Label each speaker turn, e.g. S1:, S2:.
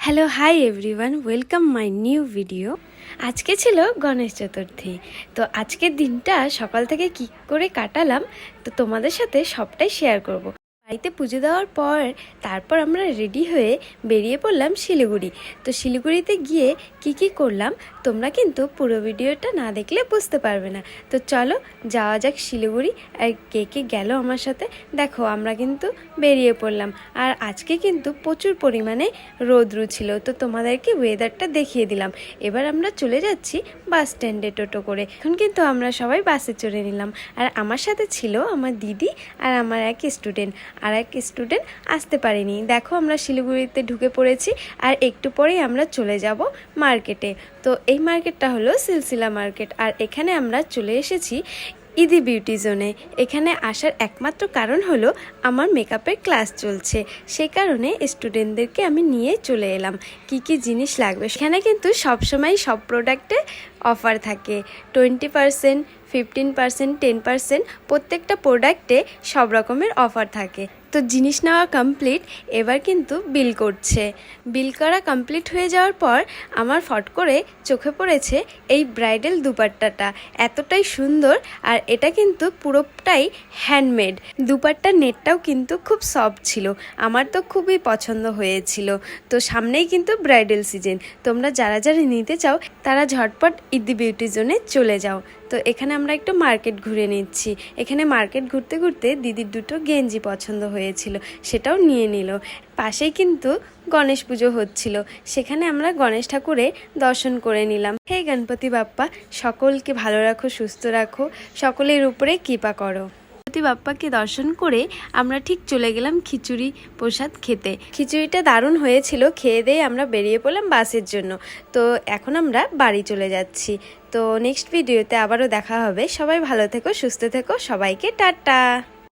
S1: Hello hi everyone welcome my new video আজকে ছিল গণেশ চতুর্থী। তো আজকের দিনটা সকাল থেকে কি করে কাটালাম, তো তোমাদের সাথে সবটাই শেয়ার করব। বাড়িতে পুজো দেওয়ার পর তারপর আমরা রেডি হয়ে বেরিয়ে পড়লাম শিলিগুড়ি। তো শিলিগুড়িতে গিয়ে কি কি করলাম, তোমরা কিন্তু পুরো ভিডিওটা না দেখলে বুঝতে পারবে না। তো চলো, যাওয়া যাক শিলিগুড়ি আর কে কে গেল আমার সাথে। দেখো, আমরা কিন্তু বেরিয়ে পড়লাম। আর আজকে কিন্তু প্রচুর পরিমাণে রোদ্রু ছিল। তো তোমাদেরকে ওয়েদারটা দেখিয়ে দিলাম। এবার আমরা চলে যাচ্ছি বাস স্ট্যান্ডে টোটো করে। এখন কিন্তু আমরা সবাই বাসে চড়ে নিলাম। আর আমার সাথে ছিল আমার দিদি আর আমার এক স্টুডেন্ট আর এক স্টুডেন্ট আসতে পারেনি। দেখো আমরা শিলিগুড়িতে ঢুকে পড়েছি আর একটু পরেই আমরা চলে যাব মার্কেটে তো এই মার্কেটটা হলো সিলসিলা মার্কেট আর এখানে আমরা চলে এসেছি ইদি বিউটি জোনে এখানে আসার একমাত্র কারণ হলো আমার মেকআপের ক্লাস চলছে। সেই কারণে স্টুডেন্টদেরকে আমি নিয়ে চলে এলাম। কি কি জিনিস লাগবে? সেখানে কিন্তু সবসময় সব প্রোডাক্টে অফার থাকে। Twenty percent fifteen percent ten percent প্রত্যেকটা প্রোডাক্টে সব রকমের অফার থাকে। তো জিনিস নেওয়া কমপ্লিট এবার কিন্তু বিল করছে। বিল করা কমপ্লিট হয়ে যাওয়ার পর আমার ফট করে চোখে পড়েছে এই ব্রাইডাল দুপাট্টাটা। এতটাই সুন্দর আর এটা কিন্তু পুরোটাই হ্যান্ডমেড দুপাট্টার নেটটাও কিন্তু খুব সফট ছিল। আমার তো খুবই পছন্দ হয়েছিল। তো সামনেই কিন্তু ব্রাইডাল সিজন তোমরা যারা যারা নিতে চাও, তারা ঝটপট ইদি বিউটি জোনে চলে যাও। তো এখানে আমরা একটু মার্কেট ঘুরে নিচ্ছি। এখানে মার্কেট ঘুরতে ঘুরতে দিদির দুটো গেঞ্জি পছন্দ হয়েছিল, সেটাও নিয়ে নিল। পাশেই কিন্তু গণেশ পুজো হচ্ছিল, সেখানে আমরা গণেশ ঠাকুরে দর্শন করে নিলাম। হে গণপতি বাপ্পা, সকলকে ভালো রাখো, সুস্থ রাখো, সকলের উপরে কৃপা করো। গণপতি বাপ্পাকে দর্শন করে আমরা ঠিক চলে গেলাম খিচুড়ি প্রসাদ খেতে। খিচুড়িটা দারুণ হয়েছিল, খেয়ে দিয়ে আমরা বেরিয়ে পড়লাম বাসের জন্য। তো এখন আমরা বাড়ি চলে যাচ্ছি। তো নেক্সট ভিডিওতে আবারও দেখা হবে। সবাই ভালো থেকো, সুস্থ থেকো, সবাইকে টাটা।